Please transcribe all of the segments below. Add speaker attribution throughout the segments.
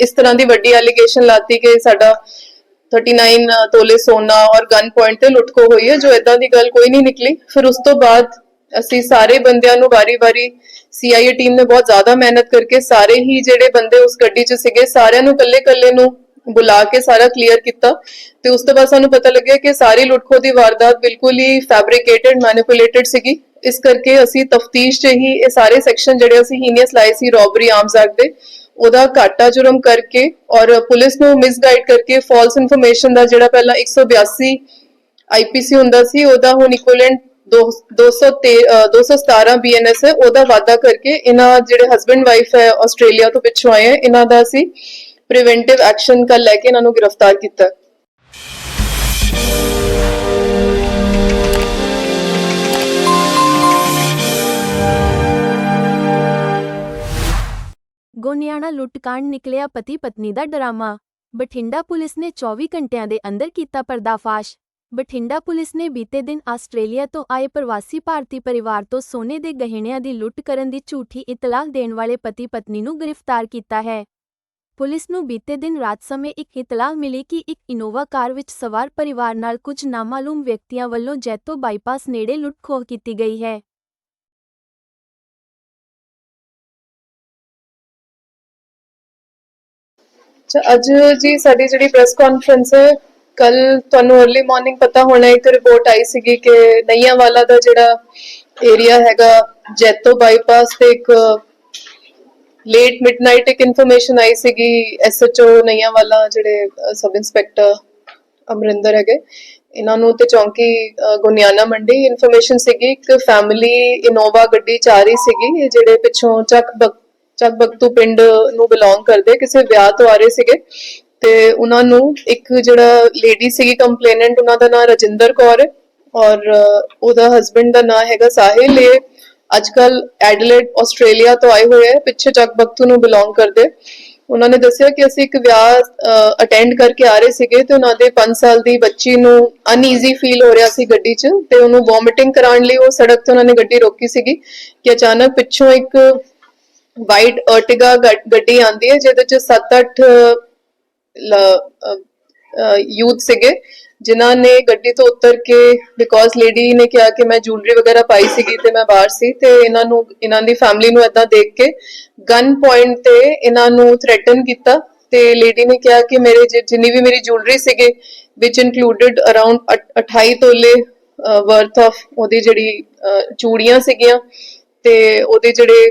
Speaker 1: ਇਸ ਤਰ੍ਹਾਂ ਦੀ ਵੱਡੀ ਐਲੀਗੇਸ਼ਨ ਲਾਤੀ ਕਿ ਸਾਡਾ 39 ਤੋਲੇ ਸੋਨਾ ਔਰ ਗਨ ਪੁਆਇੰਟ ਤੇ ਲੁੱਟਖੋ ਹੋਈ ਹੈ, ਜੋ ਇਦਾਂ ਦੀ ਗੱਲ ਕੋਈ ਨਹੀਂ ਨਿਕਲੀ। ਫਿਰ ਉਸ ਤੋਂ ਬਾਅਦ ਅਸੀਂ ਸਾਰੇ ਬੰਦਿਆਂ ਨੂੰ ਵਾਰੀ-ਵਾਰੀ ਸੀਆਈਏ ਟੀਮ ਨੇ ਬਹੁਤ ਜ਼ਿਆਦਾ ਮਿਹਨਤ ਕਰਕੇ ਸਾਰੇ ਹੀ ਜਿਹੜੇ ਬੰਦੇ ਉਸ ਗੱਡੀ 'ਚ ਸੀਗੇ, ਸਾਰਿਆਂ ਨੂੰ ਇਕੱਲੇ-ਇਕੱਲੇ ਨੂੰ ਬੁਲਾ ਕੇ ਸਾਰਾ ਕਲੀਅਰ ਕੀਤਾ। ਤੇ ਉਸ ਤੋਂ ਬਾਅਦ ਸਾਨੂੰ ਪਤਾ ਲੱਗਿਆ ਕਿ ਸਾਰੀ ਲੁੱਟਖੋ ਦੀ ਵਾਰਦਾਤ ਬਿਲਕੁਲ ਹੀ ਫੈਬਰਿਕੇਟਡ ਮੈਨੀਪੂਲੇਟਡ ਸੀਗੀ। ਇਸ ਕਰਕੇ ਅਸੀਂ ਤਫਤੀਸ਼ 'ਚ ਹੀ ਇਹ ਸਾਰੇ ਸੈਕਸ਼ਨ ਜਿਹੜੇ ਅਸੀਂ ਹੀਨੀਅਸ ਲਾਏ ਸੀ ਰੋਬਰੀ ਆਰਮਸ ਐਕਟ ਦੇ ਉਹਦਾ ਘਾਟਾ ਜੁਰਮ ਕਰਕੇ ਔਰ ਪੁਲਿਸ ਨੂੰ ਮਿਸਗਾਈਡ ਕਰਕੇ ਫਾਲਸ ਇਨਫੋਰਮੇਸ਼ਨ ਦਾ ਜਿਹੜਾ ਪਹਿਲਾਂ 182 ਆਈਪੀਸੀ ਹੁੰਦਾ ਸੀ, ਉਹਦਾ ਹੁਣ ਇਕੁਇਵਲੈਂਟ 217 ਬੀਐਨਐਸ ਹੈ, ਉਹਦਾ ਵਾਅਦਾ ਕਰਕੇ ਇਹਨਾਂ ਜਿਹੜੇ ਹਸਬੰਡ ਵਾਈਫ ਹੈ ਆਸਟ੍ਰੇਲੀਆ ਤੋਂ ਪਿੱਛੋਂ ਆਏ ਹੈ, ਇਹਨਾਂ ਦਾ ਅਸੀਂ ਪ੍ਰੀਵੈਂਟਿਵ ਐਕਸ਼ਨ ਕੱਲ ਲੈ ਕੇ ਇਹਨਾਂ ਨੂੰ ਗ੍ਰਿਫਤਾਰ ਕੀਤਾ।
Speaker 2: ਗੋਨਿਆਣਾ ਲੁੱਟਕਾਂਡ ਨਿਕਲਿਆ ਪਤੀ ਪਤਨੀ ਦਾ ਡਰਾਮਾ। ਬਠਿੰਡਾ ਪੁਲਿਸ ਨੇ 24 ਘੰਟਿਆਂ ਦੇ ਅੰਦਰ ਕੀਤਾ ਪਰਦਾਫਾਸ਼। ਬਠਿੰਡਾ ਪੁਲਿਸ ਨੇ ਬੀਤੇ ਦਿਨ ਆਸਟ੍ਰੇਲੀਆ ਤੋਂ ਆਏ ਪ੍ਰਵਾਸੀ ਭਾਰਤੀ ਪਰਿਵਾਰ ਤੋਂ ਸੋਨੇ ਦੇ ਗਹਿਣਿਆਂ ਦੀ ਲੁੱਟ ਕਰਨ ਦੀ ਝੂਠੀ ਇਤਲਾਹ ਦੇਣ ਵਾਲੇ ਪਤੀ ਪਤਨੀ ਨੂੰ ਗ੍ਰਿਫਤਾਰ ਕੀਤਾ ਹੈ। ਪੁਲਿਸ ਨੂੰ ਬੀਤੇ ਦਿਨ ਰਾਤ ਸਮੇਂ ਇੱਕ ਇਤਲਾਹ ਮਿਲੀ ਕਿ ਇੱਕ ਇਨੋਵਾ ਕਾਰ ਵਿੱਚ ਸਵਾਰ ਪਰਿਵਾਰ ਨਾਲ ਕੁਝ ਨਾਮਾਲੂਮ ਵਿਅਕਤੀਆਂ ਵੱਲੋਂ ਜੈਤੋ ਬਾਈਪਾਸ ਨੇੜੇ ਲੁੱਟ-ਖੋਹ ਕੀਤੀ ਗਈ ਹੈ।
Speaker 1: ਅੱਛਾ, ਅੱਜ ਜੀ ਸਾਡੀ ਜਿਹੜੀ ਪ੍ਰੈਸ ਕਾਨਫਰੰਸ ਹੈ ਕੱਲ ਤੁਹਾਨੂੰ अर्ਲੀ ਮਾਰਨਿੰਗ ਪਤਾ ਹੋਣਾ, ਇੱਕ ਰਿਪੋਰਟ ਆਈ ਸੀਗੀ ਕਿ ਨਈਆਂ ਵਾਲਾ ਦਾ ਜਿਹੜਾ ਏਰੀਆ ਹੈਗਾ, ਜੈਤੋ ਬਾਈਪਾਸ ਤੇ ਇੱਕ ਲੇਟ ਮਿਡਨਾਈਟ ਇੱਕ ਇਨਫੋਰਮੇਸ਼ਨ ਆਈ ਸੀਗੀ ਐਸਐਚਓ ਨਈਆਂ ਵਾਲਾ ਜਿਹੜੇ ਸਬ ਇੰਸਪੈਕਟਰ ਅਮਰਿੰਦਰ ਹੈਗੇ, ਇਹਨਾਂ ਨੂੰ ਤੇ ਚੌਂਕੀ ਗੁਨਿਆਨਾ ਮੰਡੀ ਇਨਫੋਰਮੇਸ਼ਨ ਸੀਗੀ, ਇੱਕ ਫੈਮਿਲੀ ਇਨੋਵਾ ਗੱਡੀ ਚ ਆ ਰਹੀ ਸੀਗੀ, ਜਿਹੜੇ ਪਿੱਛੋਂ ਚੱਕ ਬਕ ਚੱਕ ਬਕਤੂ ਪਿੰਡ ਨੂੰ ਬਿਲੋਂਗ ਕਰਦੇ, ਕਿਸੇ ਵਿਆਹ ਤੋਂ ਆ ਰਹੇ ਸੀਗੇ। ਤੇ ਉਹਨਾਂ ਨੂੰ ਇੱਕ ਜਿਹੜਾ ਲੇਡੀ ਸੀਗੀ ਕੰਪਲੇਨੈਂਟ ਉਹਨਾਂ ਦਾ ਨਾਮ ਰਜਿੰਦਰ ਕੌਰ ਹੈ ਔਰ ਉਹਦਾ ਹਸਬੰਡ ਦਾ ਨਾਮ ਹੈਗਾ ਸਾਹਿਲ। ਇਹ ਅੱਜਕੱਲ ਐਡਲੇਡ ਆਸਟ੍ਰੇਲੀਆ ਤੋਂ ਆਏ ਹੋਏ ਹੈ, ਪਿੱਛੇ ਚੱਕ ਬਕਤੂ ਨੂੰ ਬਿਲੋਂਗ ਕਰਦੇ। ਉਹਨਾਂ ਨੇ ਦੱਸਿਆ ਕਿ ਅਸੀਂ ਇੱਕ ਵਿਆਹ ਅਟੈਂਡ ਕਰਕੇ ਆ ਰਹੇ ਸੀਗੇ ਤੇ ਉਹਨਾਂ ਦੇ 5 ਸਾਲ ਦੀ ਬੱਚੀ ਨੂੰ ਅਨਈਜ਼ੀ ਫੀਲ ਹੋ ਰਿਹਾ ਸੀ ਗੱਡੀ 'ਚ ਤੇ ਉਹਨੂੰ ਵੋਮਿਟਿੰਗ ਕਰਾਉਣ ਲਈ ਉਹ ਸੜਕ ਤੇ ਉਹਨਾਂ ਨੇ ਗੱਡੀ ਰੋਕੀ ਸੀਗੀ ਕਿ ਅਚਾਨਕ ਪਿੱਛੋਂ ਇੱਕ ਵਾਈਟ ਅਰਟਿਗਾ ਗੱਡੀ ਆਂਦੀ ਹੈ ਜਿਹਦੇ 'ਚ 7-8 ਯੂਥ ਸੀਗੇ ਜਿਨ੍ਹਾਂ ਨੇ ਗੱਡੀ ਤੋਂ ਉਤਰ ਕੇ ਬਿਕੋਜ਼ ਲੇਡੀ ਨੇ ਕਿਹਾ ਕਿ ਮੈਂ ਜੁਐਲਰੀ ਵਗੈਰਾ ਪਾਈ ਸੀਗੀ ਤੇ ਮੈਂ ਬਾਹਰ ਸੀ ਤੇ ਇਹਨਾਂ ਨੂੰ ਇਹਨਾਂ ਦੀ ਫੈਮਿਲੀ ਨੂੰ ਇਦਾਂ ਦੇਖ ਕੇ ਗਨ ਪੁਆਇੰਟ ਤੇ ਇਹਨਾਂ ਨੂੰ ਥ੍ਰੈਟਨ ਕੀਤਾ ਤੇ ਲੇਡੀ ਨੇ ਕਿਹਾ ਕਿ ਮੇਰੇ ਜਿ- ਜਿੰਨੀ ਵੀ ਮੇਰੀ ਜੁਐਲਰੀ ਸੀਗੇ ਵਿਚ ਇਨਕਲੂਡਡ ਅਰਾਊਂਡ 28 ਤੋਲੇ ਵਰਥ ਆਫ ਉਹਦੀ ਜਿਹੜੀ ਚੂੜੀਆਂ ਸੀਗੀਆਂ ਤੇ ਉਹਦੇ ਜਿਹੜੇ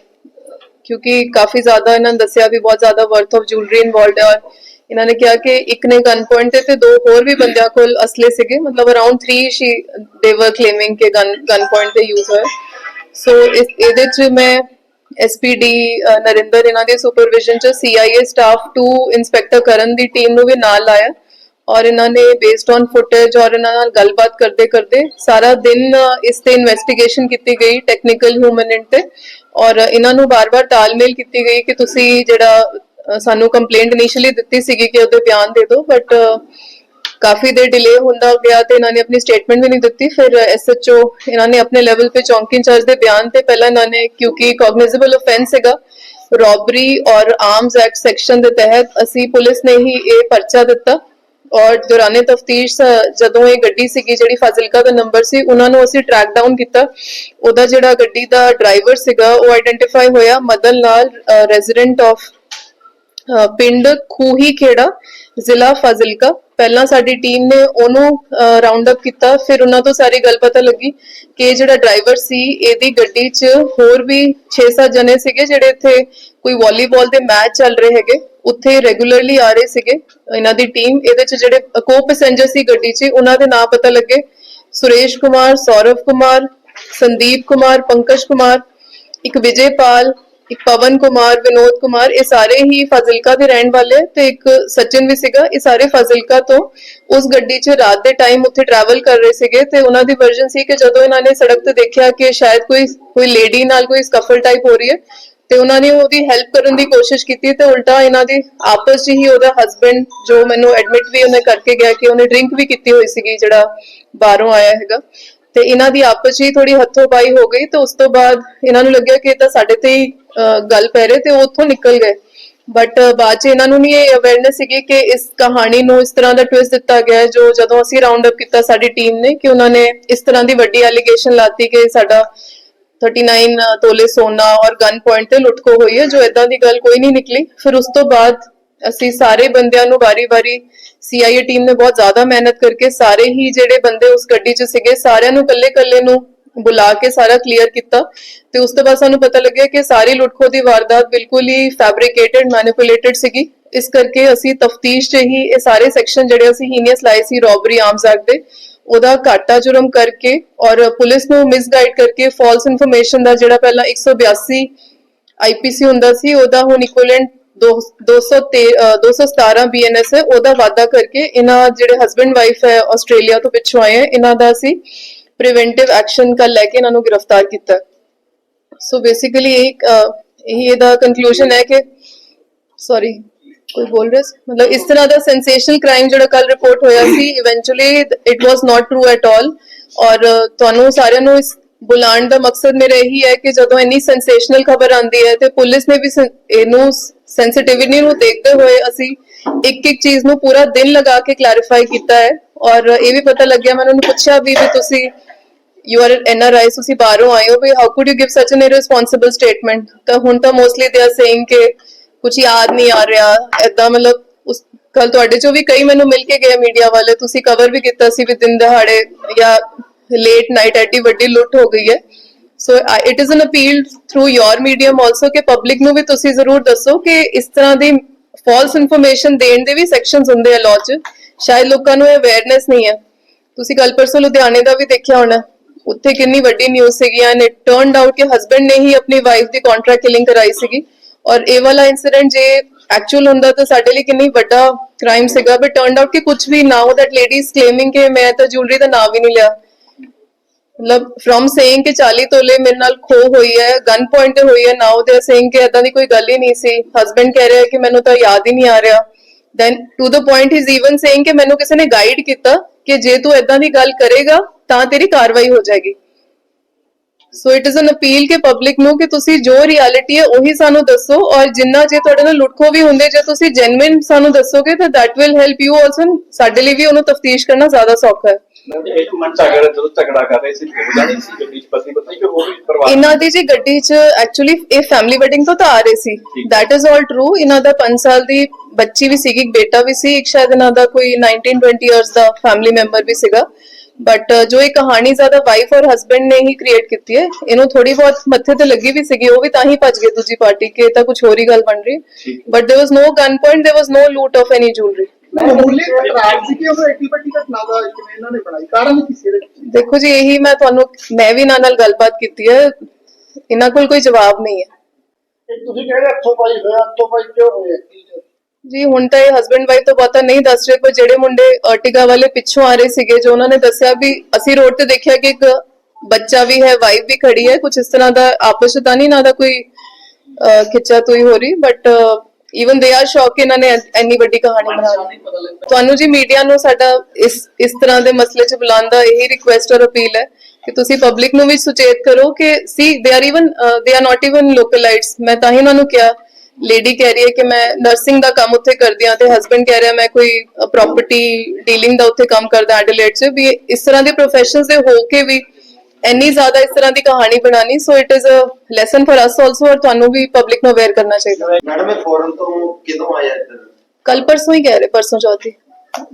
Speaker 1: ਕਿਉਂਕਿ ਕਾਫੀ ਜ਼ਿਆਦਾ ਇਹਨਾਂ ਨੇ ਦੱਸਿਆ ਵੀ ਬਹੁਤ ਜ਼ਿਆਦਾ ਵਰਥ ਆਫ ਜੁਐਲਰੀ ਇਨਵੋਲਡ ਹੈ ਔਰ ਇਹਨਾਂ ਨੇ ਕਿਹਾ ਕਿ ਇੱਕ ਨੇ ਗਨ ਪੁਆਇੰਟ ਤੇ ਤੇ ਦੋ ਹੋਰ ਵੀ ਬੰਦਿਆਂ ਕੋਲ ਅਸਲੇ ਸੀਗੇ, ਮਤਲਬ ਅਰਾਊਂਡ 3 ਸ਼ੀ ਦੇ ਵਰ ਕਲੇਮਿੰਗ ਕਿ ਗਨ ਗਨ ਪੁਆਇੰਟ ਤੇ ਯੂਜ਼ ਹੋਇਆ ਸੋ ਇਹਦੇ ਚ ਮੈਂ ਐਸਪੀਡੀ ਨਰਿੰਦਰ, ਇਹਨਾਂ ਦੇ ਸੁਪਰਵਿਜ਼ਨ ਚ ਸੀਆਈਏ ਸਟਾਫ 2 ਇੰਸਪੈਕਟਰ ਕਰਨ ਦੀ ਟੀਮ ਨੂੰ ਵੀ ਨਾਲ ਲਾਇਆ। ਔਰ ਇਹਨਾਂ ਨੇ ਬੇਸਡ ਔਨ ਫੁਟੇਜ ਔਰ ਇਹਨਾਂ ਨਾਲ ਗੱਲਬਾਤ ਕਰਦੇ ਕਰਦੇ ਸਾਰਾ ਦਿਨ ਇਸ ਤੇ ਇਨਵੈਸਟੀਗੇਸ਼ਨ ਕੀਤੀ ਗਈ ਟੈਕਨੀਕਲ ਹਿਊਮਨ ਤੇ। ਔਰ ਇਹਨਾਂ ਨੂੰ ਬਾਰ-ਬਾਰ ਤਾਲਮੇਲ ਕੀਤੀ ਗਈ ਕਿ ਤੁਸੀਂ ਜਿਹੜਾ ਸਾਨੂੰ ਕੰਪਲੇਂਟ ਇਨੀਸ਼ੀਅਲੀ ਦਿੱਤੀ ਸੀਗੀ ਕਿ ਉਹਦੇ ਬਿਆਨ ਦੇ ਦਿਓ ਬਟ ਕਾਫੀ ਦੇਰ ਡਿਲੇ ਹੁੰਦਾ ਗਿਆ ਤੇ ਇਹਨਾਂ ਨੇ ਆਪਣੀ ਸਟੇਟਮੈਂਟ ਵੀ ਨਹੀਂ ਦਿੱਤੀ। ਫਿਰ ਐਸਐਚਓ ਇਹਨਾਂ ਨੇ ਆਪਣੇ ਲੈਵਲ ਤੇ ਚੌਂਕੀ ਇੰਚਾਰਜ ਦੇ ਬਿਆਨ ਤੇ ਪਹਿਲਾਂ ਇਹਨਾਂ ਨੇ, ਕਿਉਂਕਿ ਕੌਗਨਿਜ਼ੇਬਲ ਆਫੈਂਸ ਹੈਗਾ ਰੋਬਰੀ ਔਰ ਆਰਮਸ ਐਕਟ ਸੈਕਸ਼ਨ ਦੇ ਤਹਿਤ ਅਸੀਂ ਪੁਲਿਸ ਨੇ ਹੀ ਇਹ ਪਰਚਾ ਦਿੱਤਾ। ਔਰ ਦੌਰਾਨੇ ਤਫਤੀਸ਼ ਜਦੋਂ ਇਹ ਗੱਡੀ ਸੀਗੀ, ਜਿਹੜੀ ਫਾਜ਼ਿਲਕਾ ਦਾ ਨੰਬਰ ਸੀ, ਉਹਨਾਂ ਨੂੰ ਅਸੀਂ ਟਰੈਕ ਡਾਊਨ ਕੀਤਾ। ਉਹਦਾ ਜਿਹੜਾ ਗੱਡੀ ਦਾ ਡਰਾਈਵਰ ਸੀਗਾ, ਉਹ ਆਇਡੈਂਟੀਫਾਈ ਹੋਇਆ, ਮਦਨ ਲਾਲ ਰੈਜ਼ੀਡੈਂਟ ਆਫ ਪਿੰਡ ਖੂਹੀ ਖੇੜਾ ਜ਼ਿਲ੍ਹਾ ਫਾਜ਼ਿਲਕਾ। ਪਹਿਲਾਂ ਸਾਡੀ ਟੀਮ ਨੇ ਉਹਨੂੰ ਰਾਉਂਡ ਅਪ ਕੀਤਾ। ਫਿਰ ਉਹਨਾਂ ਤੋਂ ਸਾਰੀ ਗੱਲ ਪਤਾ ਲੱਗੀ ਕਿ ਜਿਹੜਾ ਡਰਾਈਵਰ ਸੀ, ਇਹਦੀ ਗੱਡੀ 'ਚ ਹੋਰ ਵੀ 6-7 ਜਣੇ ਸੀਗੇ ਜਿਹੜੇ ਇੱਥੇ ਕੋਈ ਵਾਲੀਬਾਲ ਦੇ ਮੈਚ ਚੱਲ ਰਹੇ ਹੈਗੇ। ਉੱਥੇ ਰੈਗੂਲਰਲੀ ਆ ਰਹੇ ਸੀਗੇ। ਇਹਨਾਂ ਦੀ ਟੀਮ ਇਹਦੇ 'ਚ ਜਿਹੜੇ ਕੋ ਪੈਸੇਂਜਰ ਸੀ ਗੱਡੀ 'ਚ, ਉਹਨਾਂ ਦੇ ਨਾਂ ਪਤਾ ਲੱਗੇ। ਸੁਰੇਸ਼ ਕੁਮਾਰ, ਸੌਰਵ ਕੁਮਾਰ, ਸੰਦੀਪ ਕੁਮਾਰ, ਪੰਕਜ ਕੁਮਾਰ, ਇੱਕ ਵਿਜੇਪਾਲ ਇੱਕ ਪਵਨ ਕੁਮਾਰ, ਵਿਨੋਦ ਕੁਮਾਰ, ਇਹ ਸਾਰੇ ਹੀ ਫਾਜ਼ਿਲਕਾ ਦੇ ਰਹਿਣ ਵਾਲੇ ਤੇ ਇੱਕ ਸਚਿਨ ਵੀ ਸੀਗਾ, ਇਹ ਸਾਰੇ ਫਾਜ਼ਿਲਕਾ ਤੋਂ ਉਸ ਗੱਡੀ 'ਚ ਰਾਤ ਦੇ ਟਾਈਮ ਉੱਥੇ ਟਰੈਵਲ ਕਰ ਰਹੇ ਸੀਗੇ ਤੇ ਉਹਨਾਂ ਦੀ ਵਰਜਨ ਸੀ ਕਿ ਜਦੋਂ ਇਹਨਾਂ ਨੇ ਸੜਕ ਤੇ ਦੇਖਿਆ ਕਿ ਸ਼ਾਇਦ ਕੋਈ ਕੋਈ ਲੇਡੀ ਨਾਲ ਕੋਈ ਸਕਫਲ ਟਾਈਪ ਹੋ ਰਹੀ ਹੈ ਤੇ ਉਹਨਾਂ ਨੇ ਉਹਦੀ ਹੈਲਪ ਕਰਨ ਦੀ ਕੋਸ਼ਿਸ਼ ਕੀਤੀ ਤੇ ਉਲਟਾ ਇਹਨਾਂ ਦੀ ਆਪਸ 'ਚ ਹੀ ਉਹਦਾ ਹਸਬੰਡ ਜੋ ਮੈਨੂੰ ਐਡਮਿਟ ਵੀ ਉਹਨੇ ਕਰਕੇ ਗਿਆ ਕਿ ਉਹਨੇ ਡਰਿੰਕ ਵੀ ਕੀਤੀ ਹੋਈ ਸੀਗੀ ਜਿਹੜਾ ਬਾਹਰੋਂ ਆਇਆ ਹੈਗਾ। ਤੇ ਇਹਨਾਂ ਦੀ ਆਪਸ 'ਚ ਥੋੜੀ ਹੱਥੋਂ ਪਾਈ ਹੋ ਗਈ ਤੇ ਉਸ ਤੋਂ ਬਾਅਦ ਇਹਨਾਂ ਨੂੰ ਲੱਗਿਆ ਕਿ ਇਹ ਤਾਂ ਸਾਡੇ ਤੇ ਹੀ ਗੱਲ ਪੈ ਰਹੀ ਤੇ ਉਹ ਉੱਥੋਂ ਨਿਕਲ ਗਏ। ਬਟ ਬਾਅਦ 'ਚ ਇਹਨਾਂ ਨੂੰ ਨਹੀਂ ਇਹ ਅਵੇਅਰਨੈਸ ਸੀਗੀ ਕਿ ਇਸ ਕਹਾਣੀ ਨੂੰ ਇਸ ਤਰ੍ਹਾਂ ਦਾ ਟਵਿਸਟ ਦਿੱਤਾ ਗਿਆ ਜੋ ਜਦੋਂ ਅਸੀਂ ਰਾਉਂਡ ਅਪ ਕੀਤਾ ਸਾਡੀ ਟੀਮ ਨੇ ਕਿ ਉਹਨਾਂ ਨੇ ਇਸ ਤਰ੍ਹਾਂ ਦੀ ਵੱਡੀ ਐਲੀਗੇਸ਼ਨ ਲਾਤੀ ਕਿ ਸਾਡਾ 39 ਤੋਲੇ ਸੋਨਾ ਔਰ ਗਨ ਪੁਆਇੰਟ ਤੇ ਲੁੱਟਕੋ ਹੋਈ ਹੈ, ਜੋ ਇਦਾਂ ਦੀ ਗੱਲ ਕੋਈ ਨਹੀਂ ਨਿਕਲੀ। ਫਿਰ ਉਸ ਤੋਂ ਬਾਅਦ ਅਸੀਂ ਸਾਰੇ ਬੰਦਿਆਂ ਨੂੰ ਵਾਰੀ-ਵਾਰੀ ਸੀਆਈਏ ਟੀਮ ਨੇ ਬਹੁਤ ਜ਼ਿਆਦਾ ਮਿਹਨਤ ਕਰਕੇ ਸਾਰੇ ਹੀ ਜਿਹੜੇ ਬੰਦੇ ਉਸ ਗੱਡੀ 'ਚ ਸੀਗੇ, ਸਾਰਿਆਂ ਨੂੰ ਕੱਲੇ-ਕੱਲੇ ਨੂੰ ਬੁਲਾ ਕੇ ਸਾਰਾ ਕਲੀਅਰ ਕੀਤਾ ਤੇ ਉਸ ਤੋਂ ਬਾਅਦ ਸਾਨੂੰ ਪਤਾ ਲੱਗਿਆ ਕਿ ਸਾਰੀ ਲੁੱਟਖੋ ਦੀ ਵਾਰਦਾਤ ਬਿਲਕੁਲ ਹੀ ਫੈਬਰਿਕੇਟਡ ਮੈਨੀਪੂਲੇਟਡ ਸੀਗੀ। ਇਸ ਕਰਕੇ ਅਸੀਂ ਤਫਤੀਸ਼ 'ਚ ਹੀ ਇਹ ਸਾਰੇ ਸੈਕਸ਼ਨ ਜਿਹੜੇ ਅਸੀਂ ਹੀਨੀਅਸ ਲਾਏ ਸੀ ਰੋਬਰੀ ਆਰਮਸ ਐਕਟ ਦੇ, ਉਹਦਾ ਘਾਟਾ ਜੁਰਮ ਕਰਕੇ ਔਰ ਪੁਲਿਸ ਨੂੰ ਮਿਸਗਾਈਡ ਕਰਕੇ ਫਾਲਸ ਇਨਫੋਰਮੇਸ਼ਨ ਦਾ ਜਿਹੜਾ ਪਹਿਲਾਂ 182 ਆਈਪੀਸੀ ਹੁੰਦਾ ਸੀ, ਉਹਦਾ ਹੁਣ ਇਕੁਇਵਲੈਂਟ 217 ਬੀਐਨਐਸ ਹੈ ਉਹਦਾ ਵਾਅਦਾ ਕਰਕੇ ਇਹਨਾਂ ਜਿਹੜੇ ਹਸਬੰਡ ਵਾਈਫ ਹੈ ਆਸਟ੍ਰੇਲੀਆ ਤੋਂ ਪਿੱਛੋਂ ਆਏ ਇਹਨਾਂ ਦਾ ਅਸੀਂ ਪ੍ਰੀਵੈਂਟਿਵ ਐਕਸ਼ਨ ਕੱਲ ਲੈ ਕੇ ਇਹਨਾਂ ਨੂੰ ਗ੍ਰਿਫਤਾਰ ਕੀਤਾ ਸੋ ਬੇਸਿਕਲੀ ਇਹ ਅਹ, ਇਹਦਾ ਕੰਕਲੂਜਨ ਹੈ ਕਿ ਸੌਰੀ ਕੋਈ ਬੋਲ ਰਿਹਾ ਮਤਲਬ ਇਸ ਤਰ੍ਹਾਂ ਦਾ ਸੈਂਸੇਸ਼ਨਲ ਕ੍ਰਾਈਮ ਜਿਹੜਾ ਕੱਲ ਰਿਪੋਰਟ ਹੋਇਆ ਸੀ eventually it was not true at all ਔਰ ਤੁਹਾਨੂੰ ਸਾਰਿਆਂ ਨੂੰ ਇਸ ਬੁਲਾਉਣ ਦਾ ਮਕਸਦ ਮੇਰਾ ਇਹੀ ਹੈ ਕਿ ਜਦੋਂ ਇੰਨੀ ਸੈਂਸੇਸ਼ਨਲ ਖਬਰ ਆਉਂਦੀ ਹੈ ਤੇ ਪੁਲਿਸ ਨੇ ਵੀ ਇਹਨੂੰ ਸੈਂਸਿਟਿਵਿਟੀ ਨੂੰ ਦੇਖਦੇ ਹੋਏ ਅਸੀਂ ਇੱਕ ਇੱਕ ਚੀਜ਼ ਨੂੰ ਪੂਰਾ ਦਿਨ ਲਗਾ ਕੇ ਕਲੈਰੀਫਾਈ ਕੀਤਾ ਹੈ। ਔਰ ਇਹ ਵੀ ਪਤਾ ਲੱਗਿਆ, ਮੈਂ ਉਹਨਾਂ ਪੁੱਛਿਆ ਵੀ ਵੀ ਤੁਸੀਂ you are N R I ਤੁਸੀਂ ਬਾਹਰੋਂ ਆਏ ਹੋ, ਵੀ how could you give such an irresponsible statement ਤਾਂ ਹੁਣ ਤਾਂ ਮੋਸਟਲੀ ਦੇ ਆਰ ਸੇਇੰਗ ਕਿ ਕੁਝ ਯਾਦ ਨਹੀਂ ਆ ਰਿਹਾ। ਐਦਾਂ ਮਤਲਬ ਉਸ ਕੱਲ ਤੁਹਾਡੇ ਚੋਂ ਵੀ ਕਈ ਮੈਨੂੰ ਮਿਲ ਕੇ ਗਏ ਮੀਡੀਆ ਵਾਲੇ, ਤੁਸੀਂ ਕਵਰ ਵੀ ਕੀਤਾ ਸੀ ਵੀ ਦਿਨ ਦਿਹਾੜੇ ਜਾਂ ਲੇਟ ਨਾਈਟ ਐਡੀ ਵੱਡੀ ਲੁੱਟ ਹੋ ਗਈ ਹੈ। So it is an appeal through your medium also ਕਿ ਪਬਲਿਕ ਨੂੰ ਵੀ ਤੁਸੀਂ ਜ਼ਰੂਰ ਦੱਸੋ ਕਿ ਇਸ ਤਰ੍ਹਾਂ ਦੀ ਫਾਲਸ ਇਨਫੋਰਮੇਸ਼ਨ ਦੇਣ ਦੇ ਵੀ ਸੈਕਸ਼ਨਸ ਹੁੰਦੇ ਆ ਲਾਅ 'ਚ। ਸ਼ਾਇਦ ਲੋਕਾਂ ਨੂੰ ਅਵੇਅਰਨੈਸ ਨਹੀਂ ਹੈ। ਤੁਸੀਂ ਕੱਲ ਪਰਸੋਂ ਲੁਧਿਆਣੇ ਦਾ ਵੀ ਦੇਖਿਆ ਹੋਣਾ। ਉੱਥੇ ਕਿੰਨੀ ਵੱਡੀ ਨਿਊਜ਼ ਸੀਗੀ ਐਂਡ ਇਟ ਟਰਨਡ ਆਊਟ ਕਿ ਹਸਬੰਡ ਨੇ ਹੀ ਆਪਣੀ ਵਾਈਫ ਦੀ ਕੰਟਰੈਕਟ ਕਿਲਿੰਗ ਕਰਾਈ ਸੀਗੀ। ਔਰ ਇਹ ਵਾਲਾ ਇਨਸੀਡੈਂਟ ਜੇ ਐਕਚੁਅਲ ਹੁੰਦਾ ਤਾਂ ਸਾਡੇ ਲਈ ਕਿੰਨੀ ਵੱਡਾ ਕ੍ਰਾਈਮ ਸੀਗਾ। ਬਟ ਟਰਨਡ ਆਊਟ ਕਿ ਕੁਝ ਵੀ now that lady is claiming ਕਿ ਮੈਂ ਤਾਂ ਜੁਐਲਰੀ ਦਾ ਨਾਮ ਵੀ ਨਹੀਂ ਲਿਆ। ਮਤਲਬ ਫਰਮ ਸੇਇੰਗ ਕਿ 40 ਤੋਲੇ ਮੇਰੇ ਨਾਲ ਖੋ ਹੋਈ ਹੈ ਗਨ ਪੁਆਇੰਟ ਤੇ ਹੋਈ ਹੈ ਨਾਓ ਦੇ ਸੇਇੰਗ ਕਿ ਇਦਾਂ ਦੀ ਕੋਈ ਗੱਲ ਹੀ ਨਹੀਂ ਸੀ। ਹਸਬੰਡ ਕਹਿ ਰਿਹਾ ਕਿ ਮੈਨੂੰ ਤਾਂ ਯਾਦ ਹੀ ਨਹੀਂ ਆ ਰਿਹਾ। Then to the point is even saying ਕਿ ਮੈਨੂੰ ਕਿਸੇ ਨੇ ਗਾਈਡ ਕੀਤਾ ਕਿ ਜੇ ਤੂੰ ਇਦਾਂ ਦੀ ਗੱਲ ਕਰੇਗਾ, ਤਾਂ ਤੇਰੀ ਕਾਰਵਾਈ ਹੋ ਜਾਏਗੀ। So it is an appeal ਕਿ ਪਬਲਿਕ ਨੂੰ ਕਿ ਤੁਸੀਂ ਜੋ ਰਿਐਲਿਟੀ ਹੈ ਉਹੀ ਸਾਨੂੰ ਦੱਸੋ ਔਰ ਜਿੰਨਾ ਜੇ ਤੁਹਾਡੇ ਨਾਲ ਲੁੱਟਖੋ ਵੀ ਹੁੰਦੇ ਜੇ ਤੁਸੀਂ ਜੈਨੂਇਨ ਸਾਨੂੰ ਦੱਸੋਗੇ ਤਾਂ that will help you also ਸਾਡੇ ਲਈ ਵੀ ਉਹਨੂੰ ਤਫਤੀਸ਼ ਕਰਨਾ ਜ਼ਿਆਦਾ ਸੌਖਾ ਹੈ। ਇਹਨਾਂ ਦੀ ਜੀ ਗੱਡੀ 'ਚ ਐਕਚੁਅਲੀ ਇਹ ਫੈਮਿਲੀ ਵੈਡਿੰਗ ਤੋਂ ਤਾਂ ਆ ਰਹੇ ਸੀ। that is all true ਇਹਨਾਂ ਦਾ 5 ਸਾਲ ਦੀ ਬੱਚੀ ਵੀ ਸੀਗੀ ਇੱਕ ਬੇਟਾ ਵੀ ਸੀ ਇੱਕ ਸ਼ਾਇਦ ਇਹਨਾਂ ਦਾ ਕੋਈ 19 20 ਇਅਰਸ ਦਾ ਫੈਮਿਲੀ ਮੈਂਬਰ ਵੀ ਸੀਗਾ। ਬਟ ਜੋ ਇਹ ਕਹਾਣੀ ਜ਼ਿਆਦਾ ਵਾਈਫ ਔਰ ਹਸਬੰਡ ਨੇ ਹੀ ਕ੍ਰੀਏਟ ਕੀਤੀ ਹੈ ਇਹਨੂੰ ਥੋੜੀ ਬਹੁਤ ਮੱਥੇ ਤੇ ਲੱਗੀ ਵੀ ਸੀਗੀ ਉਹ ਵੀ ਤਾਂ ਹੀ ਭੱਜ ਗਏ ਦੂਜੀ ਪਾਰਟੀ ਕਿ ਇਹ ਤਾਂ ਕੁਝ ਹੋਰ ਹੀ ਗੱਲ ਬਣ ਰਹੀ
Speaker 3: ਠੀਕ।
Speaker 1: But there was no gun point there was no loot of any jewellery
Speaker 4: ਮਾਮੂਲੀ ਇਤਰਾਜ਼ ਸੀ ਕਿ ਉਹ ਐਟੀ ਪੱਟੀ ਘਟਨਾ ਦਾ ਕਿਵੇਂ ਇਹਨਾਂ ਨੇ ਬਣਾਈ ਕਾਰਨ ਕੀ ਸੀ ਇਹਦੇ ਪਿੱਛੇ?
Speaker 1: ਦੇਖੋ ਜੀ ਇਹੀ ਮੈਂ ਤੁਹਾਨੂੰ ਮੈਂ ਵੀ ਇਹਨਾਂ ਨਾਲ ਗੱਲਬਾਤ ਕੀਤੀ ਹੈ ਇਹਨਾਂ ਕੋਲ ਕੋਈ ਜਵਾਬ ਨਹੀਂ ਹੈ
Speaker 4: ਇੱਕ ਤੁਸੀਂ ਕਹਿੰਦੇ ਹੱਥੋਂ ਪਾਈ ਹੋਇਆ ਹੱਥੋਂ ਪਾਈ ਕਿਉਂ ਹੋਇਆ ਕੀ ਗੱਲ?
Speaker 1: ਜੀ, ਹੁਣ ਤਾਂ ਇਹ ਹਸਬੰਡ ਵਾਈਫ ਤੋਂ ਬਹੁਤਾ ਨਹੀਂ ਦੱਸ ਰਹੇ, ਪਰ ਜਿਹੜੇ ਮੁੰਡੇ ਅਰਟਿਗਾ ਵਾਲੇ ਪਿੱਛੋਂ ਆ ਰਹੇ ਸੀਗੇ, ਜੋ ਉਹਨਾਂ ਨੇ ਦੱਸਿਆ ਵੀ ਅਸੀਂ ਰੋਡ ਤੇ ਦੇਖਿਆ ਕਿ ਇੱਕ ਬੱਚਾ ਵੀ ਹੈ ਵਾਈਫ ਵੀ ਖੜੀ ਹੈ ਕੁਝ ਇਸ ਤਰ੍ਹਾਂ ਦਾ ਆਪਸ ਵਿੱਚ ਤਾਂ ਨਹੀਂ ਨਾ ਦਾ ਕੋਈ ਖਿੱਚਾ ਤੋਈ ਹੋ ਰਹੀ ਬਟ ਇਵਨ ਦੇ ਆਰ ਸ਼ੌਕ ਇਹਨਾਂ ਨੇ ਇੰਨੀ ਵੱਡੀ ਕਹਾਣੀ ਬਣਾ ਲਈ। ਤੁਹਾਨੂੰ ਜੀ ਮੀਡੀਆ ਨੂੰ ਸਾਡਾ ਇਸ ਇਸ ਤਰ੍ਹਾਂ ਦੇ ਮਸਲੇ 'ਚ ਬੁਲਾਉਣ ਦਾ ਇਹੀ ਰਿਕੁਐਸਟ ਔਰ ਅਪੀਲ ਹੈ ਕਿ ਤੁਸੀਂ ਪਬਲਿਕ ਨੂੰ ਵੀ ਸੁਚੇਤ ਕਰੋ ਕਿ ਸੀ they are even they are not even ਲੋਕਲਾਈਟਸ ਮੈਂ ਤਾਂ ਹੀ ਉਹਨਾਂ ਨੂੰ ਕਿਹਾ ਲੇਡੀ ਕਹਿ ਰਹੀ ਹੈ ਕਿ ਮੈਂ ਨਰਸਿੰਗ ਦਾ ਕੰਮ ਉੱਥੇ ਕਰਦੀ ਹਾਂ ਤੇ ਹਸਬੰਡ ਕਹਿ ਰਿਹਾ ਮੈਂ ਕੋਈ ਪ੍ਰਾਪਰਟੀ ਡੀਲਿੰਗ ਦਾ ਉੱਥੇ ਕੰਮ ਕਰਦਾ ਐਡਲੇਟ 'ਚ ਵੀ ਇਸ ਤਰ੍ਹਾਂ ਦੇ ਪ੍ਰੋਫੈਸ਼ਨਸ ਦੇ ਹੋ ਕੇ ਵੀ ਇੰਨੀ ਜ਼ਿਆਦਾ ਇਸ ਤਰ੍ਹਾਂ ਦੀ ਕਹਾਣੀ ਬਣਾਣੀ so it is a lesson for us also ਔਰ ਤੁਹਾਨੂੰ ਵੀ ਪਬਲਿਕ ਨੂੰ ਅਵੇਅਰ ਕਰਨਾ ਚਾਹੀਦਾ।
Speaker 5: ਮੈਡਮ ਇਹ ਫੋਰਨ ਤੋਂ ਕਿਦੋਂ ਆਇਆ ਇੱਧਰ?
Speaker 1: ਕੱਲ ਪਰਸੋਂ ਹੀ ਕਹਿ ਰਹੇ ਪਰਸੋਂ ਚੌਥੀ।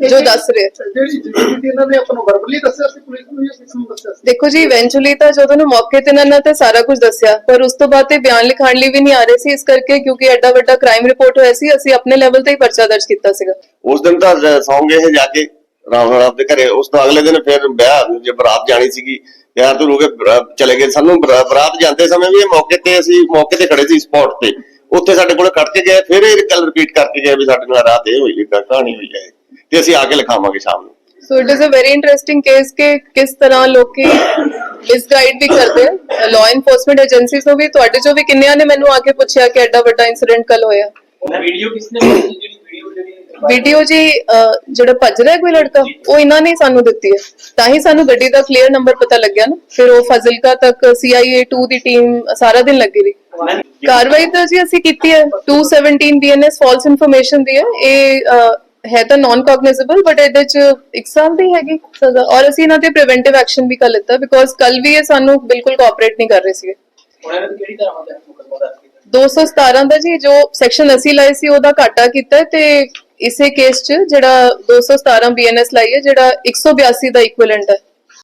Speaker 1: ਜੋ ਦੱਸ ਰਹੇ।
Speaker 4: ਜਿਹੜੀ ਜਿਹੜੀ ਸੀ ਇਹਨਾਂ ਨੇ ਆਪਾਂ ਨੂੰ ਵਰਬਲੀ ਦੱਸਿਆ ਸੀ ਪੁਲਿਸ ਨੂੰ ਜਾਂ ਕਿਸ ਨੂੰ ਦੱਸਿਆ ਸੀ।
Speaker 1: ਦੇਖੋ ਜੀ ਇਵੈਂਚੁਅਲੀ ਤਾਂ ਜਦੋਂ ਨੂੰ ਮੌਕੇ ਤੇ ਇਹਨਾਂ ਨੇ ਤਾਂ ਸਾਰਾ ਕੁਝ ਦੱਸਿਆ ਪਰ ਉਸ ਤੋਂ ਬਾਅਦ ਤੇ ਬਿਆਨ ਲਿਖਾਣ ਲਈ ਵੀ ਨਹੀਂ ਆ ਰਹੇ ਸੀ ਇਸ ਕਰਕੇ ਕਿਉਂਕਿ ਐਡਾ ਵੱਡਾ ਕ੍ਰਾਈਮ ਰਿਪੋਰਟ ਹੋਇਆ ਸੀ ਅਸੀਂ ਆਪਣੇ ਲੈਵਲ ਤੇ ਹੀ ਪਰਚਾ ਦਰਜ ਕੀਤਾ ਸੀਗਾ।
Speaker 5: ਉਸ ਦਿਨ ਤਾਂ ਸੌਂਗੇ ਇਹ ਜਾ ਕੇ
Speaker 6: ਰਾਮ ਨਾਲ ਆਪਦੇ ਘਰੇ ਉਸ ਤੋਂ ਅਗਲੇ ਦਿਨ ਫਿਰ ਵਿਆਹ ਜੇ ਬਰਾਤ ਜਾਣੀ ਸੀਗੀ ਯਾਰ ਤੂੰ ਰੁਕੇ ਚਲੇ ਗਏ। ਸਾਨੂੰ ਬਰਾ- ਬਰਾਤ ਜਾਂਦੇ ਸਮੇਂ ਵੀ ਇਹ ਮੌਕੇ ਤੇ ਅਸੀਂ ਮੌਕੇ ਤੇ ਖੜੇ ਸੀ ਸਪੌਟ ਤੇ। ਉੱਥੇ ਸਾਡੇ ਕੋਲ ਕੱਟ ਕੇ ਗਏ ਫਿਰ ਇਹ ਗੱਲ ਰਿਪੀਟ ਕਰਕੇ ਗਏ ਵੀ ਸਾਡੇ ਨਾਲ ਰਾਤ ਇਹ ਹੋਈ ਹੈ ਕਹਾਣੀ ਹੋਈ ਹੈ। ਤੇ ਅਸੀਂ ਆ ਕੇ ਲਿਖਾਵਾਂਗੇ ਸ਼ਾਮ ਨੂੰ।
Speaker 1: So it is a very interesting case ਕਿ ਕਿਸ ਤਰ੍ਹਾਂ ਲੋਕੀ ਮਿਸਗਾਈਡ ਵੀ ਕਰਦੇ ਆ ਲਾਅ ਇਨਫੋਰਸਮੈਂਟ ਏਜੰਸੀਜ਼ ਨੂੰ ਵੀ ਤੁਹਾਡੇ ਚੋਂ ਵੀ ਕਿੰਨਿਆਂ ਨੇ ਮੈਨੂੰ ਆ ਕੇ ਪੁੱਛਿਆ ਕਿ ਐਡਾ ਵੱਡਾ ਇਨਸੀਡੈਂਟ ਕੱਲ ਹੋਇਆ?
Speaker 3: ਵੀਡੀਓ ਕਿਸਨੇ ਸੀ? ਜਿਹੜੀ ਵੀਡੀਓ ਜਿਹੜੀ
Speaker 1: ਵੀਡੀਓ ਜੀ ਜਿਹੜਾ ਭੱਜ ਰਿਹਾ ਕੋਈ ਲੜਕਾ ਉਹ ਇਹਨਾਂ ਨੇ ਸਾਨੂੰ ਦਿੱਤੀ ਹੈ। ਤਾਂ ਹੀ ਸਾਨੂੰ ਗੱਡੀ ਦਾ ਕਲੀਅਰ ਨੰਬਰ ਪਤਾ ਲੱਗਿਆ ਨਾ। ਫਿਰ ਉਹ ਫਜ਼ਿਲਕਾ ਤੱਕ CIA 2 ਦੀ ਟੀਮ ਸਾਰਾ ਦਿਨ ਲੱਗੀ ਰਹੀ। ਕਾਰਵਾਈ ਤਾਂ ਜੀ ਅਸੀਂ ਕੀਤੀ ਹੈ। 217 ਬੀਐਨਐਸ ਫਾਲਸ ਇਨਫੋਰਮੇਸ਼ਨ ਦੀ ਹੈ। ਇਹ ਹੈ ਤਾਂ ਨਾਨ ਕੌਗਨਾਈਜ਼ੇਬਲ ਬਟ ਇਹਦੇ ਚ ਇੱਕ ਸਾਲ ਦੀ ਹੈਗੀ ਸਜ਼ਾ। ਔਰ ਅਸੀਂ ਇਹਨਾਂ ਤੇ ਪ੍ਰੀਵੈਂਟਿਵ ਐਕਸ਼ਨ ਵੀ ਕਰ ਲਿੱਤਾ ਬਿਕੋਜ਼ ਕੱਲ ਵੀ ਇਹ ਸਾਨੂੰ ਬਿਲਕੁਲ ਕੋਆਪਰੇਟ ਨਹੀਂ ਕਰ ਰਹੇ ਸੀਗੇ।
Speaker 3: ਉਹਨਾਂ ਨੇ ਕਿਹੜੀ ਤਰ੍ਹਾਂ ਦਾ ਮੁਕਦਮਾ ਦਰਜ ਕੀਤਾ
Speaker 1: 217 ਦਾ ਜੀ ਜੋ ਸੈਕਸ਼ਨ ਅਸੀਂ ਲਾਏ ਸੀ ਉਹਦਾ ਘਾਟਾ ਕੀਤਾ ਤੇ ਇਸੇ ਕੇਸ 'ਚ ਜਿਹੜਾ 217 ਬੀਐਨਐਸ ਲਾਈ ਹੈ ਜਿਹੜਾ 182 ਦਾ ਇਕੁਇਵਲੈਂਟ ਹੈ।